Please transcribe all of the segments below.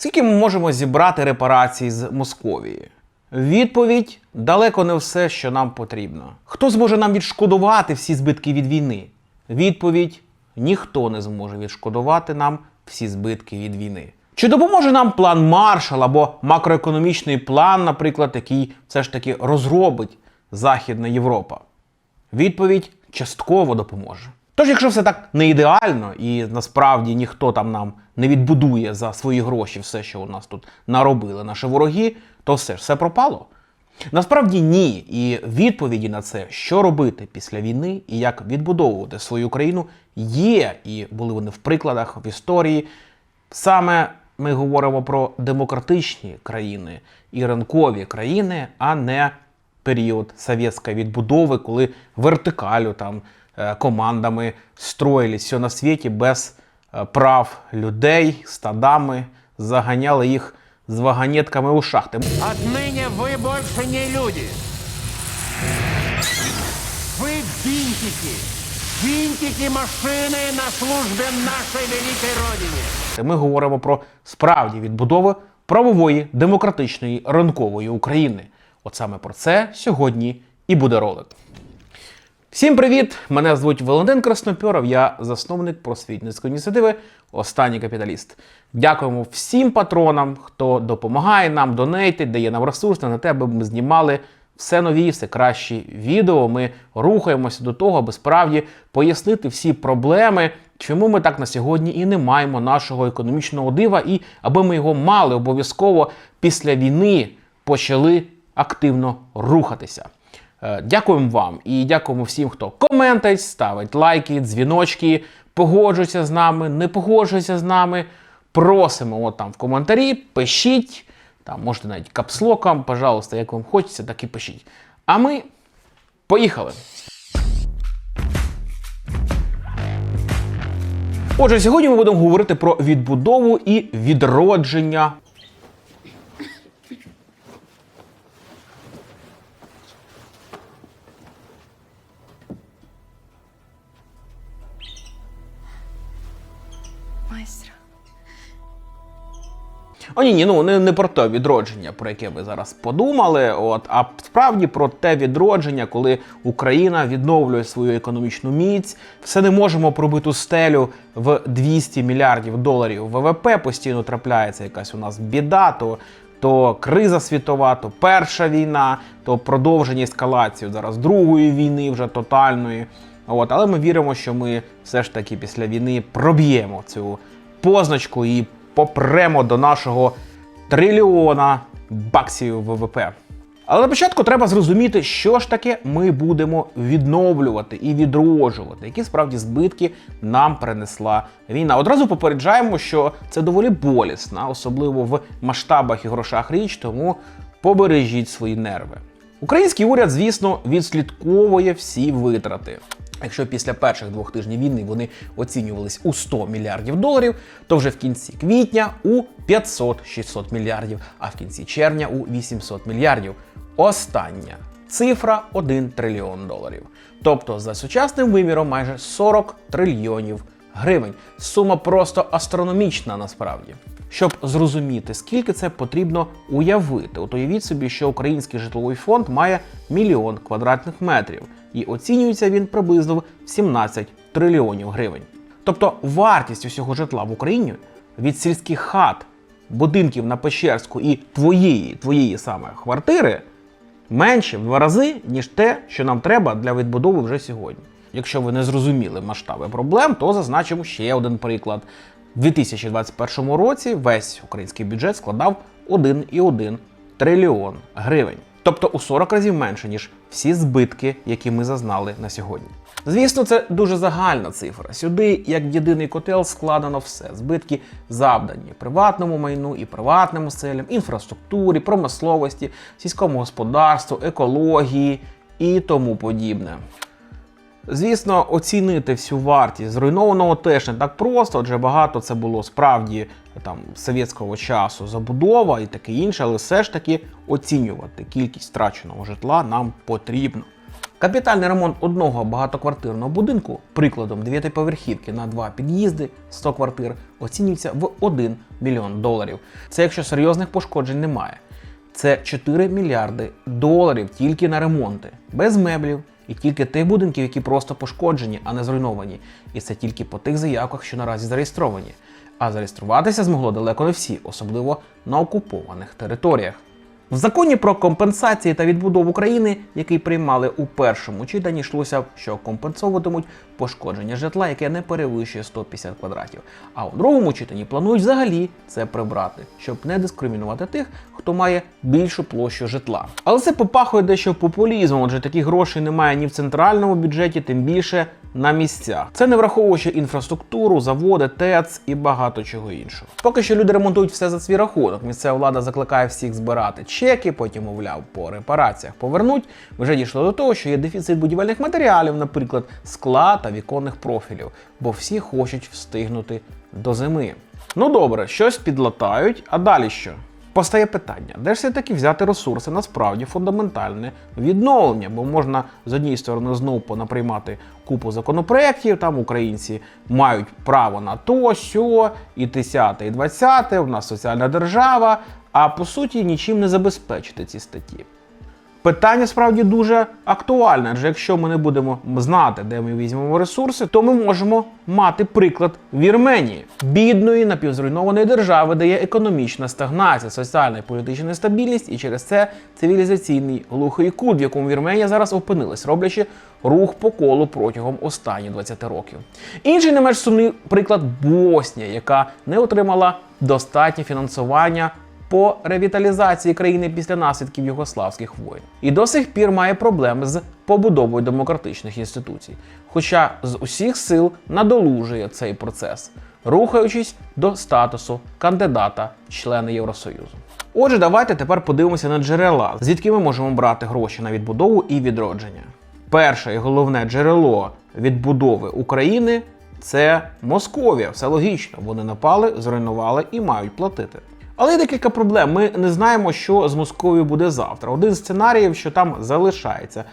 Скільки ми можемо зібрати репарацій з Московії? Відповідь далеко не все, що нам потрібно. Хто зможе нам відшкодувати всі збитки від війни? Відповідь ніхто не зможе відшкодувати нам всі збитки від війни. Чи допоможе нам план Маршал або макроекономічний план, наприклад, який все ж таки розробить Західна Європа? Відповідь частково допоможе. Тож, якщо все так не ідеально, і насправді ніхто там нам не відбудує за свої гроші все, що у нас тут наробили наші вороги, то все ж все пропало. Насправді ні. І відповіді на це, що робити після війни і як відбудовувати свою країну, є, і були вони в прикладах в історії. Саме ми говоримо про демократичні країни і ринкові країни, а не період совєтської відбудови, коли вертикалю там командами строїли все на світі без е, прав людей, стадами, заганяли їх з вагонетками у шахти. Отныне вы больше не люди. Вы винтики. Винтики машины на службе нашей великой Родине. Ми говоримо про справді відбудову правової, демократичної, ринкової України. От саме про це сьогодні і буде ролик. Всім привіт! Мене звуть Валентин Краснопьоров, я засновник просвітницької ініціативи Останній капіталіст. Дякуємо всім патронам, хто допомагає нам, донейтить, дає нам ресурси на те, аби ми знімали все нові, все кращі відео. Ми рухаємося до того, аби справді пояснити всі проблеми, чому ми так на сьогодні і не маємо нашого економічного дива, і аби ми його мали обов'язково після війни почали активно рухатися. Е, Дякуємо вам і дякуємо всім, хто коментить, ставить лайки, дзвіночки, погоджується з нами, не погоджується з нами. Просимо от там в коментарі, пишіть. Там можете навіть капслоком, пожалуйста, як вам хочеться, так і пишіть. А ми поїхали. Отже, сьогодні ми будемо говорити про відбудову і відродження О, ні, ні, ну не, не про те відродження, про яке ви зараз подумали, от, а справді про те відродження, коли Україна відновлює свою економічну міць. Все не можемо пробити стелю в 200 мільярдів доларів ВВП. Постійно трапляється якась у нас біда, то, то криза світова, то перша війна, то продовження ескалації зараз другої війни, вже тотальної. От, але ми віримо, що ми все ж таки після війни проб'ємо цю позначку і попремо до нашого трильйона баксів ВВП. Але на початку треба зрозуміти, що ж таке ми будемо відновлювати і відроджувати, які справді збитки нам принесла війна. Одразу попереджаємо, що це доволі болісна, особливо в масштабах і грошах річ, тому побережіть свої нерви. Український уряд, звісно, відслідковує всі витрати. Якщо після перших двох тижнів війни вони оцінювались у 100 мільярдів доларів, то вже в кінці квітня у 500-600 мільярдів, а в кінці червня у 800 мільярдів. Остання цифра 1 трильйон доларів. Тобто за сучасним виміром майже 40 трильйонів гривень. Сума просто астрономічна насправді. Щоб зрозуміти, скільки це потрібно уявити, от уявіть собі, що український житловий фонд має мільйон квадратних метрів, і оцінюється він приблизно в 17 трильйонів гривень. Тобто вартість усього житла в Україні від сільських хат, будинків на Печерську і твоєї, твоєї саме квартири менше в два рази, ніж те, що нам треба для відбудови вже сьогодні. Якщо ви не зрозуміли масштаби проблем, то зазначимо ще один приклад. У 2021 році весь український бюджет складав 1,1 трильйон гривень. Тобто у 40 разів менше, ніж всі збитки, які ми зазнали на сьогодні. Звісно, це дуже загальна цифра. Сюди, як в єдиний котел, складено все. Збитки завдані приватному майну і приватним селям, інфраструктурі, промисловості, сільському господарству, екології і тому подібне. Звісно, оцінити всю вартість зруйнованого теж не так просто, адже багато це було справді там совєтського часу забудова і таке інше, але все ж таки оцінювати кількість втраченого житла нам потрібно. Капітальний ремонт одного багатоквартирного будинку, прикладом 9-поверхівки на два під'їзди 100 квартир, оцінюється в 1 мільйон доларів. Це якщо серйозних пошкоджень немає. Це 4 мільярди доларів тільки на ремонти, без меблів і тільки тих будинків, які просто пошкоджені, а не зруйновані. І це тільки по тих заявках, що наразі зареєстровані. А зареєструватися змогло далеко не всі, особливо на окупованих територіях. В законі про компенсації та відбудову України, який приймали у першому читанні, йшлося, що компенсовуватимуть пошкодження житла, яке не перевищує 150 квадратів. А у другому читанні планують взагалі це прибрати, щоб не дискримінувати тих, хто має більшу площу житла. Але це попахує дещо популізмом, адже таких грошей немає ні в центральному бюджеті, тим більше на місцях. Це не враховуючи інфраструктуру, заводи, ТЕЦ і багато чого іншого. Поки що люди ремонтують все за свій рахунок. Місцева влада закликає всіх збирати чеки, потім, мовляв, по репараціях повернуть. Вже дійшло до того, що є дефіцит будівельних матеріалів, наприклад, скла та віконних профілів, бо всі хочуть встигнути до зими. Ну добре, щось підлатають, а далі що? Постає питання, де ж все-таки взяти ресурси насправді фундаментальне відновлення, бо можна з однієї сторони знову понаприймати купу законопроєктів, там українці мають право на то, сьо, і 10, і 20, у нас соціальна держава, а по суті нічим не забезпечити ці статті. Питання справді дуже актуальне, адже якщо ми не будемо знати, де ми візьмемо ресурси, то ми можемо мати приклад Вірменії, бідної напівзруйнованої держави, де є економічна стагнація, соціальна і політична нестабільність, і через це цивілізаційний глухий кут, в якому Вірменія зараз опинилась, роблячи рух по колу протягом останніх 20 років. Інший не менш сумний приклад Боснія, яка не отримала достатнє фінансування по ревіталізації країни після наслідків югославських воєн і до сих пір має проблеми з побудовою демократичних інституцій, хоча з усіх сил надолужує цей процес, рухаючись до статусу кандидата члена Євросоюзу. Отже, давайте тепер подивимося на джерела, звідки ми можемо брати гроші на відбудову і відродження. Перше і головне джерело відбудови України це Московія. Все логічно. Вони напали, зруйнували і мають платити. Але є декілька проблем. Ми не знаємо, що з Московією буде завтра. Один з сценаріїв, що там залишається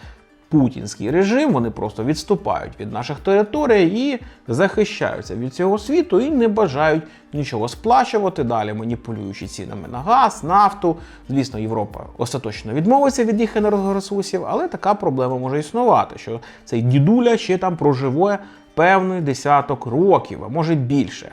путінський режим, вони просто відступають від наших територій і захищаються від цього світу і не бажають нічого сплачувати далі, маніпулюючи цінами на газ, нафту. Звісно, Європа остаточно відмовиться від їх енергоресурсів, але така проблема може існувати, що цей дідуля ще там проживе певний десяток років, а може більше.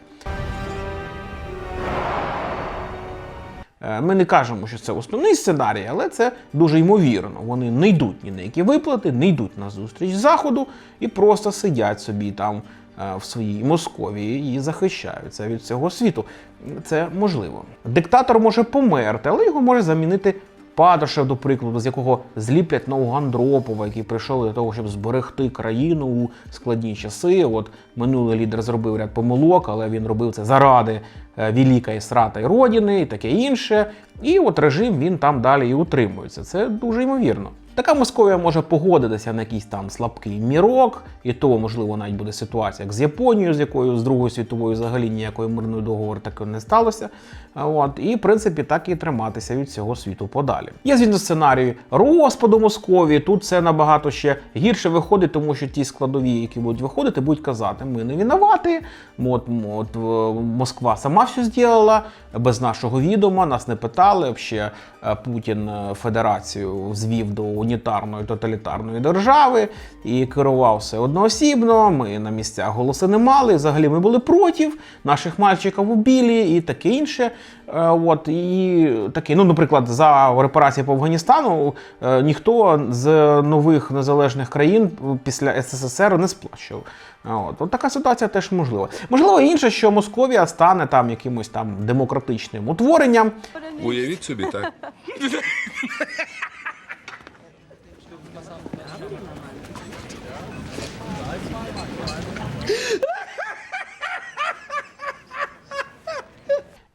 Ми не кажемо, що це основний сценарій, але це дуже ймовірно. Вони не йдуть ні на які виплати, не йдуть на зустріч заходу і просто сидять собі там е, в своїй Московії і захищаються від цього світу. Це можливо. Диктатор може померти, але його може замінити. Патрушев, до прикладу, з якого зліплять нового Андропова, який прийшов для того, щоб зберегти країну у складні часи. От минулий лідер зробив ряд помилок, але він робив це заради Віліка Великої Срата і і таке інше. І от режим він там далі і утримується. Це дуже ймовірно. Така Московія може погодитися на якийсь там слабкий мірок, і то, можливо, навіть буде ситуація, як з Японією, з якою з Другою світовою взагалі ніякої мирної договору так і не сталося. От, і, в принципі, так і триматися від цього світу подалі. Є, звісно, сценарій розпаду Московії. Тут це набагато ще гірше виходить, тому що ті складові, які будуть виходити, будуть казати, ми не винуваті, от, от, Москва сама все зробила, без нашого відома, нас не питали. Взагалі, е, Путін е, Федерацію звів до унітарної тоталітарної держави і керував все одноосібно. Ми на місцях голоси не мали. Взагалі ми були проти наших мальчиків убили і таке інше. Е, От і таке, ну, наприклад, за репарації по Афганістану е, ніхто з нових незалежних країн після СССР не сплачував. От, от така ситуація теж можлива. Можливо, інше, що Московія стане там якимось там демократичним утворенням. Уявіть собі так.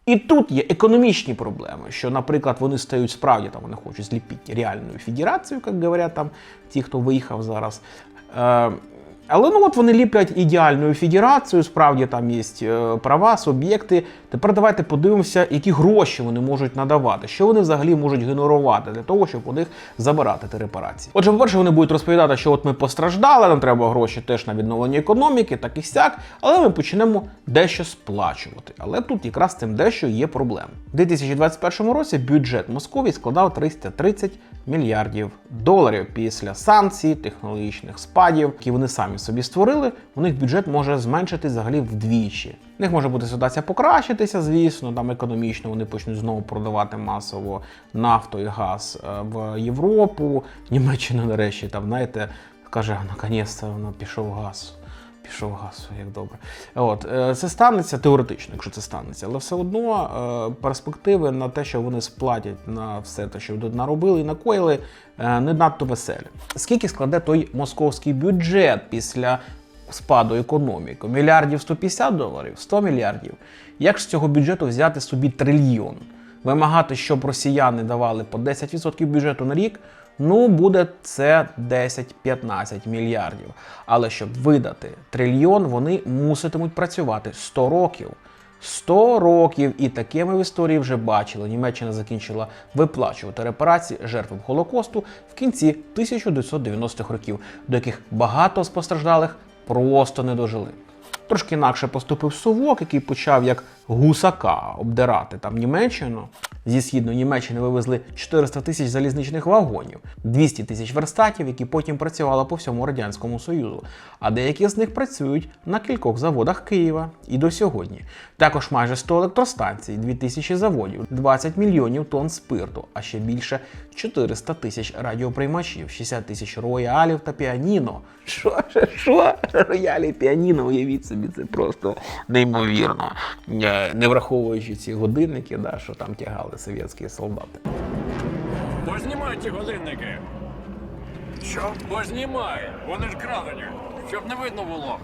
І тут є економічні проблеми, що, наприклад, вони стають справді там, вони хочуть зліпити реальну федерацію, як говорять там ті, хто виїхав зараз. Але ну от вони ліплять ідеальною федерацією, справді там є е, права, суб'єкти. Тепер давайте подивимося, які гроші вони можуть надавати, що вони взагалі можуть генерувати для того, щоб у них забирати ті репарації. Отже, по-перше, вони будуть розповідати, що от ми постраждали, нам треба гроші теж на відновлення економіки, так і сяк, але ми почнемо дещо сплачувати. Але тут якраз цим дещо є проблема. У 2021 році бюджет Московії складав 330 мільярдів доларів після санкцій, технологічних спадів, які вони самі собі створили. У них бюджет може зменшитись взагалі вдвічі. У них може бути ситуація покращитися, звісно, там економічно вони почнуть знову продавати масово нафту і газ е, в Європу. Німеччина, нарешті, там, знаєте, каже, наконець-то пішов газ. Пішов газ, як добре. От е, це станеться теоретично, якщо це станеться, але все одно е, перспективи на те, що вони сплатять на все те, що наробили і накоїли, е, не надто веселі. Скільки складе той московський бюджет після спаду економіки? Мільярдів 150 доларів, 100 мільярдів. Як з цього бюджету взяти собі трильйон? Вимагати, щоб росіяни давали по 10% бюджету на рік. Ну, буде це 10-15 мільярдів. Але щоб видати трильйон, вони муситимуть працювати 100 років. 100 років, і таке ми в історії вже бачили. Німеччина закінчила виплачувати репарації жертвам Холокосту в кінці 1990-х років, до яких багато з постраждалих просто не дожили. Трошки інакше поступив совок, який почав як гусака обдирати там Німеччину. Зі східної Німеччини вивезли 400 тисяч залізничних вагонів, 200 тисяч верстатів, які потім працювали по всьому радянському союзу. А деякі з них працюють на кількох заводах Києва і до сьогодні. Також майже 100 електростанцій, 2000 заводів, 20 мільйонів тонн спирту, а ще більше 400 тисяч радіоприймачів, 60 тисяч роялів та піаніно. Що, що? Роялі, піаніно, уявіть собі, це просто неймовірно. Не враховуючи ці годинники, да, що там тягали совєтські солдати. Познімай ті годинники. Що? Познімай. Вони ж крадені. Щоб не видно було.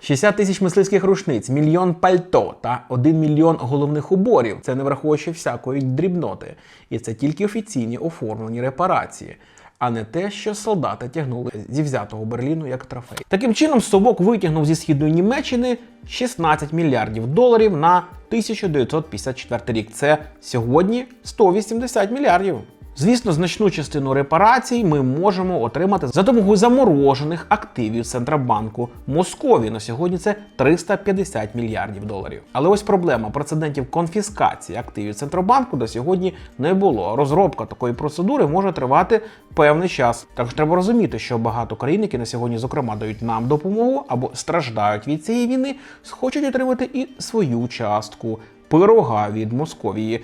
60 тисяч мисливських рушниць, мільйон пальто та 1 мільйон головних уборів. Це не враховуючи всякої дрібноти. І це тільки офіційні оформлені репарації, а не те, що солдати тягнули зі взятого Берліну як трофей. Таким чином, Совок витягнув зі східної Німеччини 16 мільярдів доларів на 1954 рік. Це сьогодні 180 мільярдів. Звісно, значну частину репарацій ми можемо отримати за допомогою заморожених активів Центробанку Московії. На сьогодні це 350 мільярдів доларів. Але ось проблема прецедентів конфіскації активів Центробанку до сьогодні не було. Розробка такої процедури може тривати певний час. Також треба розуміти, що багато країн, які на сьогодні, зокрема, дають нам допомогу або страждають від цієї війни, хочуть отримати і свою частку пирога від Московії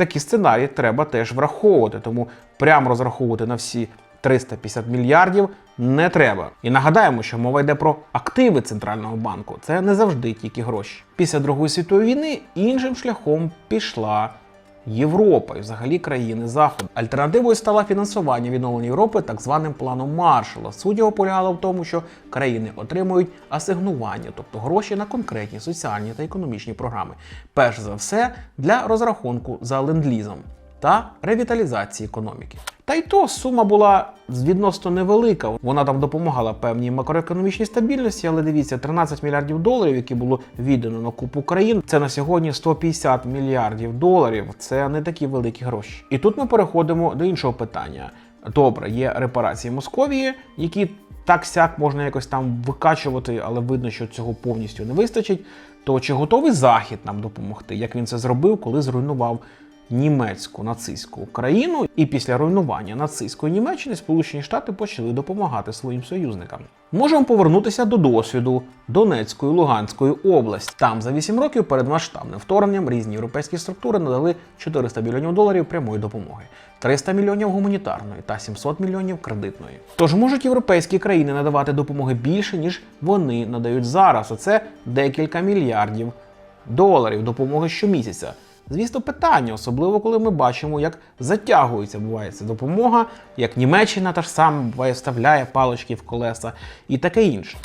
такі сценарії треба теж враховувати, тому прямо розраховувати на всі 350 мільярдів не треба. І нагадаємо, що мова йде про активи центрального банку. Це не завжди тільки гроші. Після Другої світової війни іншим шляхом пішла. Європа і взагалі країни Заходу. Альтернативою стало фінансування відновлення Європи так званим планом Маршала. Суть його полягала в тому, що країни отримують асигнування, тобто гроші на конкретні соціальні та економічні програми. Перш за все для розрахунку за ленд-лізом та ревіталізації економіки. Та й то сума була відносно невелика. Вона там допомагала певній макроекономічній стабільності, але дивіться, 13 мільярдів доларів, які було віддано на купу країн, це на сьогодні 150 мільярдів доларів. Це не такі великі гроші. І тут ми переходимо до іншого питання. Добре, є репарації Московії, які так сяк можна якось там викачувати, але видно, що цього повністю не вистачить. То чи готовий Захід нам допомогти, як він це зробив, коли зруйнував німецьку нацистську країну, і після руйнування нацистської Німеччини Сполучені Штати почали допомагати своїм союзникам. Можемо повернутися до досвіду Донецької Луганської області. Там за 8 років перед масштабним вторгненням різні європейські структури надали 400 мільйонів доларів прямої допомоги, 300 мільйонів гуманітарної та 700 мільйонів кредитної. Тож можуть європейські країни надавати допомоги більше ніж вони надають зараз. Оце декілька мільярдів доларів допомоги щомісяця. Звісно, питання, особливо коли ми бачимо, як затягується буває ця допомога, як Німеччина та ж сама буває вставляє палички в колеса і таке інше.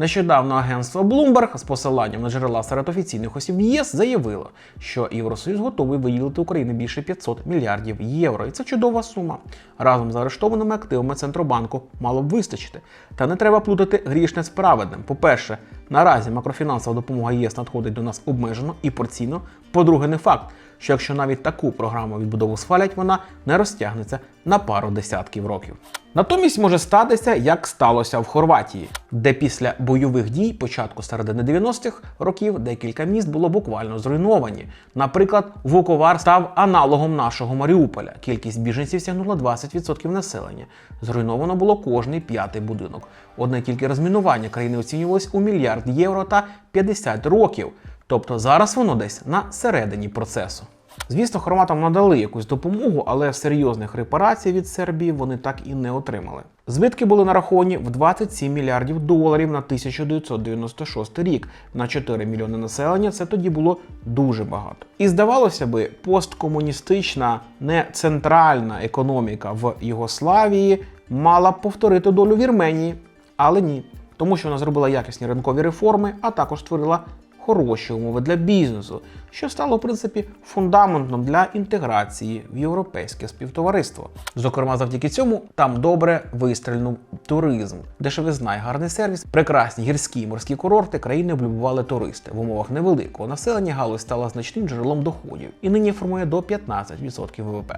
Нещодавно агентство Bloomberg з посиланням на джерела серед офіційних осіб ЄС заявило, що Євросоюз готовий виділити Україні більше 500 мільярдів євро, і це чудова сума. Разом з арештованими активами Центробанку мало б вистачити. Та не треба плутати грішне з праведним. По-перше, наразі макрофінансова допомога ЄС надходить до нас обмежено і порційно. По-друге, не факт, що якщо навіть таку програму відбудову схвалять, вона не розтягнеться на пару десятків років. Натомість може статися, як сталося в Хорватії, де після бойових дій початку середини 90-х років декілька міст було буквально зруйновані. Наприклад, Вуковар став аналогом нашого Маріуполя. Кількість біженців сягнула 20% населення. Зруйновано було кожний п'ятий будинок. Одне тільки розмінування країни оцінювалось у мільярд євро та 50 років. Тобто зараз воно десь на середині процесу. Звісно, хорватам надали якусь допомогу, але серйозних репарацій від Сербії вони так і не отримали. Збитки були нараховані в 27 мільярдів доларів на 1996 рік. На 4 мільйони населення це тоді було дуже багато. І здавалося би, посткомуністична, не центральна економіка в Югославії мала б повторити долю Вірменії, але ні, тому що вона зробила якісні ринкові реформи, а також створила хороші умови для бізнесу, що стало в принципі фундаментом для інтеграції в європейське співтовариство. Зокрема, завдяки цьому там добре вистрільнув туризм, дешевизна і гарний сервіс, прекрасні гірські і морські курорти країни облюбували туристи. В умовах невеликого населення галузь стала значним джерелом доходів і нині формує до 15% ВВП.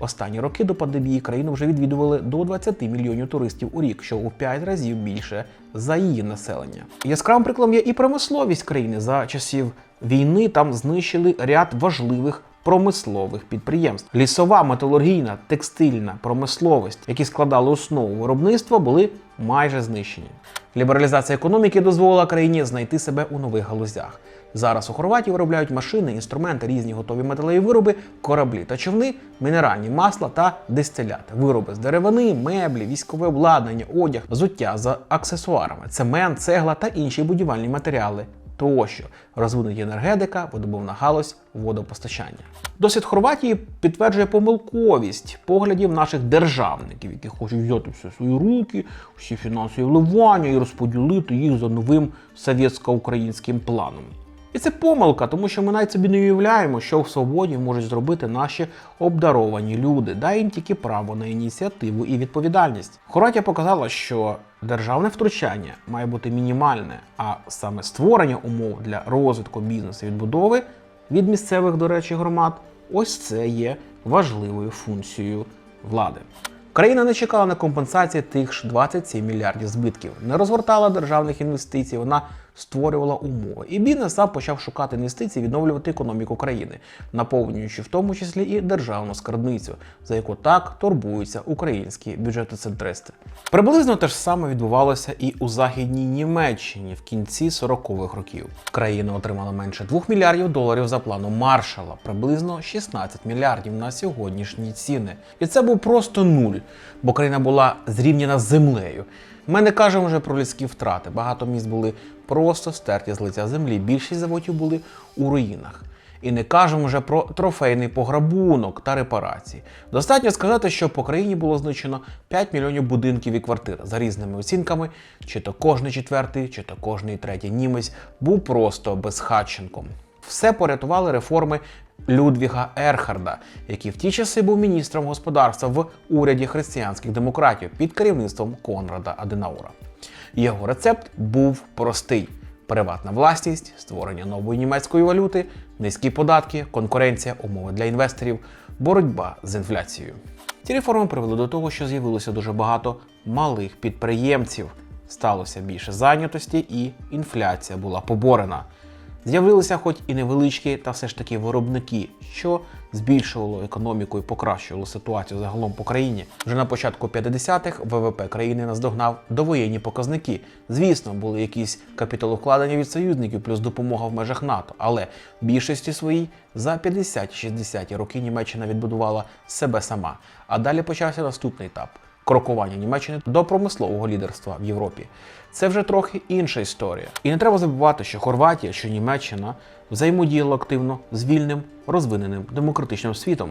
Останні роки до пандемії країну вже відвідували до 20 мільйонів туристів у рік, що у 5 разів більше за її населення. Яскравим прикладом є і промисловість країни за часів війни. Там знищили ряд важливих промислових підприємств. Лісова, металургійна, текстильна промисловість, які складали основу виробництва, були майже знищені. Лібералізація економіки дозволила країні знайти себе у нових галузях. Зараз у Хорватії виробляють машини, інструменти, різні готові металеві вироби, кораблі та човни, мінеральні масла та дистиляти, вироби з деревини, меблі, військове обладнання, одяг, взуття з аксесуарами, цемент, цегла та інші будівельні матеріали. Тощо розвинуті енергетика, видобувна галузь, водопостачання. Досвід Хорватії підтверджує помилковість поглядів наших державників, які хочуть взяти все в свої руки, всі фінансові вливання і розподілити їх за новим совєтсько-українським планом. І це помилка, тому що ми навіть собі не уявляємо, що в свободі можуть зробити наші обдаровані люди. Дай їм тільки право на ініціативу і відповідальність. Хорватія показала, що державне втручання має бути мінімальне, а саме створення умов для розвитку бізнесу і відбудови від місцевих, до речі, громад, ось це є важливою функцією влади. Країна не чекала на компенсації тих ж 27 мільярдів збитків, не розгортала державних інвестицій, вона створювала умови. І бізнес сам почав шукати інвестиції, відновлювати економіку країни, наповнюючи в тому числі і державну скарбницю, за яку так турбуються українські бюджетоцентристи. Приблизно те ж саме відбувалося і у західній Німеччині в кінці 40-х років. Країна отримала менше 2 мільярдів доларів за планом Маршала, приблизно 16 мільярдів на сьогоднішні ціни. І це був просто нуль, бо країна була зрівняна з землею. Ми не кажемо вже про людські втрати. Багато міст були просто стерті з лиця землі. Більшість заводів були у руїнах. І не кажемо вже про трофейний пограбунок та репарації. Достатньо сказати, що по країні було знищено 5 мільйонів будинків і квартир за різними оцінками, чи то кожний четвертий, чи то кожний третій німець був просто безхатченком. Все порятували реформи Людвіга Ерхарда, який в ті часи був міністром господарства в уряді християнських демократів під керівництвом Конрада Аденаура. Його рецепт був простий: приватна власність, створення нової німецької валюти, низькі податки, конкуренція, умови для інвесторів, боротьба з інфляцією. Ці реформи привели до того, що з'явилося дуже багато малих підприємців, сталося більше зайнятості і інфляція була поборена. З'явилися хоч і невеличкі, та все ж таки виробники, що збільшувало економіку і покращувало ситуацію загалом по країні. Вже на початку 50-х ВВП країни наздогнав довоєнні показники. Звісно, були якісь капіталовкладення від союзників, плюс допомога в межах НАТО. Але в більшості своїй за 50-60 роки Німеччина відбудувала себе сама. А далі почався наступний етап крокування Німеччини до промислового лідерства в Європі. Це вже трохи інша історія. І не треба забувати, що Хорватія, що Німеччина взаємодіяли активно з вільним, розвиненим демократичним світом.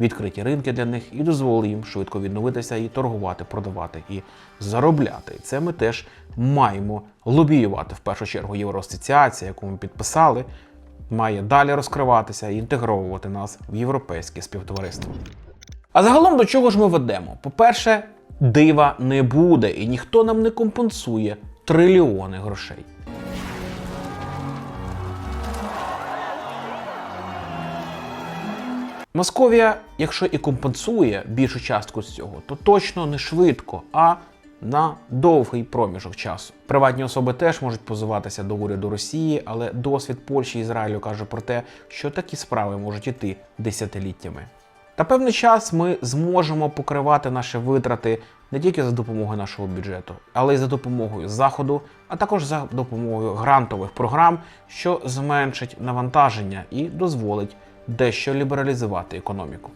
відкриті ринки для них і дозволили їм швидко відновитися і торгувати, продавати і заробляти. І це ми теж маємо лобіювати в першу чергу Євроасоціація, яку ми підписали, має далі розкриватися і інтегровувати нас в європейське співтовариство. А загалом до чого ж ми ведемо? По-перше, дива не буде, і ніхто нам не компенсує трильйони грошей. Московія, якщо і компенсує більшу частку з цього, то точно не швидко, а на довгий проміжок часу. Приватні особи теж можуть позиватися до уряду Росії, але досвід Польщі і Ізраїлю каже про те, що такі справи можуть іти десятиліттями. Та певний час ми зможемо покривати наші витрати не тільки за допомогою нашого бюджету, але й за допомогою заходу, а також за допомогою грантових програм, що зменшить навантаження і дозволить дещо лібералізувати економіку.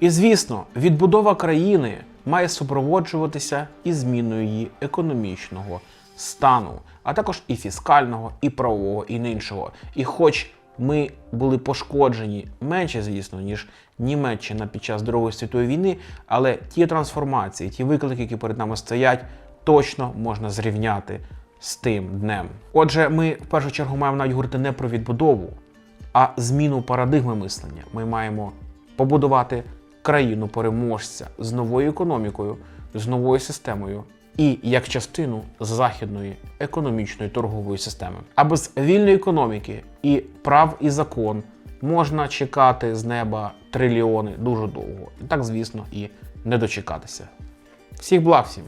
І звісно, відбудова країни має супроводжуватися і зміною її економічного стану, а також і фіскального, і правового, і іншого. І хоч ми були пошкоджені менше, звісно, ніж Німеччина під час Другої світової війни, але ті трансформації, ті виклики, які перед нами стоять, точно можна зрівняти з тим днем. Отже, ми в першу чергу маємо навіть говорити не про відбудову, а зміну парадигми мислення. Ми маємо побудувати країну переможця з новою економікою, з новою системою і як частину західної економічної торгової системи. А без вільної економіки і прав і закон можна чекати з неба трильйони дуже довго. І так, звісно, і не дочекатися. Всіх благ всім!